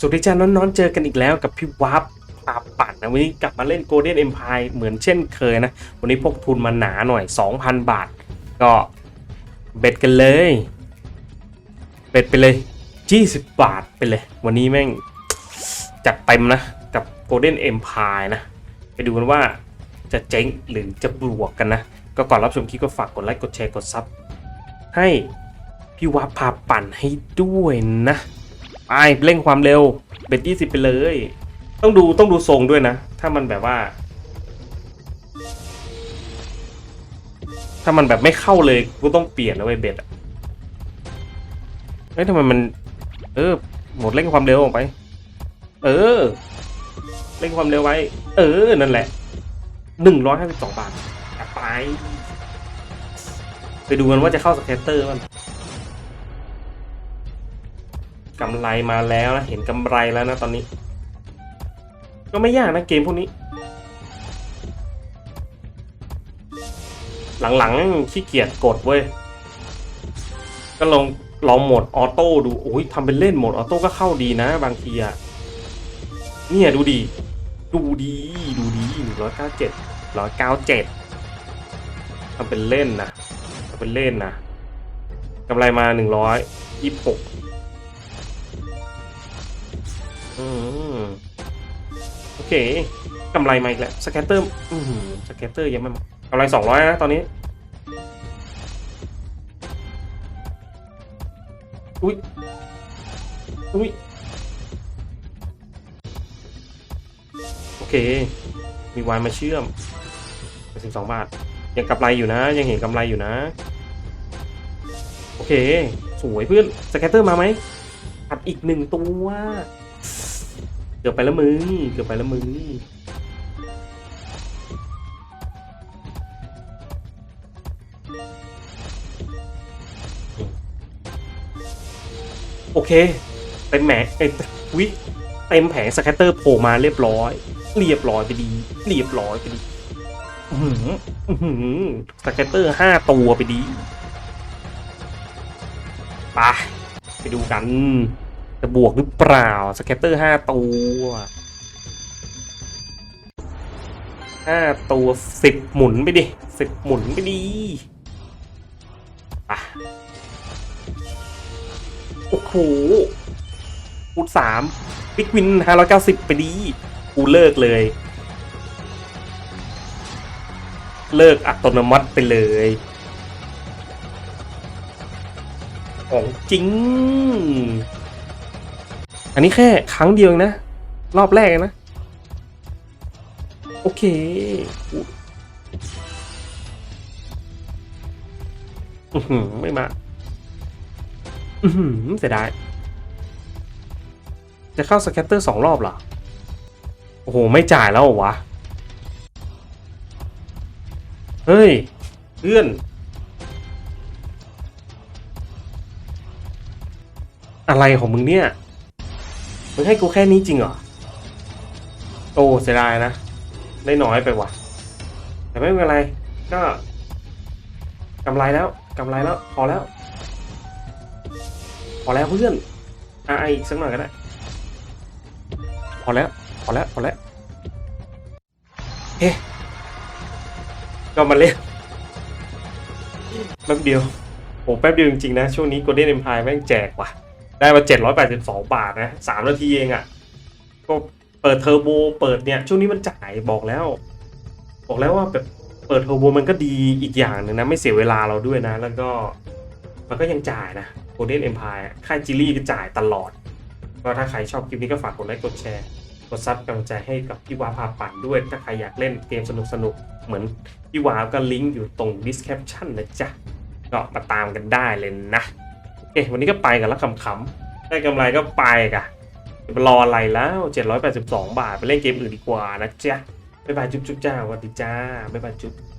สวัสดีจ้าน้อนๆ เจอกันอีกแล้วกับพี่วับปาปั่นนะวันนี้กลับมาเล่น Golden Empire เหมือนเช่นเคยนะ วันนี้พกทุนมาหนาหน่อย 2,000 บาท ก็เบ็ดกันเลย เบ็ดไปเลย 20 บาทไปเลย วันนี้แม่งจัดเต็มนะ กับ Golden Empire นะ ไปดูกันว่าจะเจ๊งหรือจะบวกกันนะ ก็ก่อนรับชมคลิปก็ฝากกดไลค์กดแชร์กดซับให้พี่วับพาปั่นให้ด้วยนะ ไปเร่งความเร็วเบ็ดยี่สิบไปเลย ต้องดูต้องดูทรงด้วยนะ ถ้ามันแบบว่า ถ้ามันแบบไม่เข้าเลยกูต้องเปลี่ยนนะเว้ยเบ็ดอะเฮ้ยทำไมมัน เออหมดเร่งความเร็วออกไป เออ เร่งความเร็วไว้ เออ นั่นแหละหนึ่งร้อยห้าสิบสองบาทไป ไปดูกันว่าจะเข้าสแกตเตอร์มันำไรมาแล้วนะ เห็นกำไรแล้วนะตอนนี้ ก็ไม่ยากนะเกมพวกนี้ หลังๆขี้เกียจกดเว้ย ก็ลองลองโหมดออโต้ดูโอ้ยทำเป็นเล่นโหมดออโต้ก็เข้าดีนะ บางทีอะเนี่ยดูดี ดูดีดูดีหนึ่งร้อยเก้าเจ็ดร้อยเก้าเจ็ดทำเป็นเล่นนะทำเป็นเล่นนะกำไรมาหนึ่งร้อยยี่สิบหก เคกำไรมาอีกแล้วสแกนเตอร์สแกนเตอร์ยังไม่มากำไรสองร้อยนะตอนนี้ อุ้ย อุ้ย โอเค มีวายมาเชื่อมสิบสองบาท ยังกำไรอยู่นะ ยังเห็นกำไรอยู่นะ โอเค สวยเพื่อน สแกนเตอร์มาไหมอัดอีกหนึ่งตัว กือบไปแล้วมึง เกือบไปแล้วมึง โอเคเต็มแหมเอ้วิเต็มแผงสแคตเตอร์โผล่มาเรียบร้อย เรียบร้อยไปดี เรียบร้อยไปดีหือหือสแคตเตอร์ห้าตัวไปดี ไป ไปดูกัน จะบวกหรือเปล่าสแกตเตอร์ห้าตัวห้าตัวสิบหมุนไปดิสิบหมุนไปดีอะโอ้โหคูณสามบิ๊กวินห้าร้อยเก้าสิบไปดีกูเลิกเลย เลิกอัตโนมัติไปเลย ของจริง อันนี้แค่ครั้งเดียวนะ รอบแรกนะ โอเคอุ๊ยอื้อหือไม่มา อือหือเสียดาย จะเข้าสแคตเตอร์สองรอบเหรอ โอ้โห ไม่จ่ายแล้ววะ เฮ้ย เพื่อนอะไรของมึงเนี่ย มึงให้กูแค่นี้จริงเหรอ โอ้เสียดายนะ ได้น้อยไปว่ะ แต่ไม่เป็นไร ก็กำไรแล้วกำไรแล้ว พอแล้ว พอแล้วเพื่อนอะอีกสักหน่อยก็ได้ พอแล้ว พอแล้ว พอแล้ว เฮ้ก็มาเล่นแป๊บเดียวโอ้แป๊บเดียวจริงๆนะ ช่วงนี้ Golden Empire แม่งแจกว่ะ ได้มา 782 บาทนะ3นาทีเองอะ่ะ ก็เปิดเทอร์โบเปิดเนี่ย ช่วงนี้มันจ่ายบอกแล้ว บอกแล้วว่าแบบเปิดเทอร์โบมันก็ดีอีกอย่างหนึ่งนะ ไม่เสียเวลาเราด้วยนะ แล้วก็มันก็ยังจ่ายนะ Golden Empire ค่ายจิลี่ก็จ่ายตลอด ก็ถ้าใครชอบคลิปนี้ก็ฝากกดไลค์กดแชร์ กดซับกำลังใจให้กับพี่วาพาปั่นด้วย ถ้าใครอยากเล่นเกมสนุกๆเหมือนพี่วาก็ลิงก์อยู่ตรง description นะจ๊ะก็มาตามกันได้เลยนะ เควันนี้ก็ไปกันแล้วขำๆได้กำไรก็ไปกันไปรออะไรแล้ว 782 บาท ไปเล่นเกมอื่นดีกว่านะจ๊ะบ๊ายบายจุ๊บๆจ้าสวัสดีจ้าบ๊ายบายจุ๊บ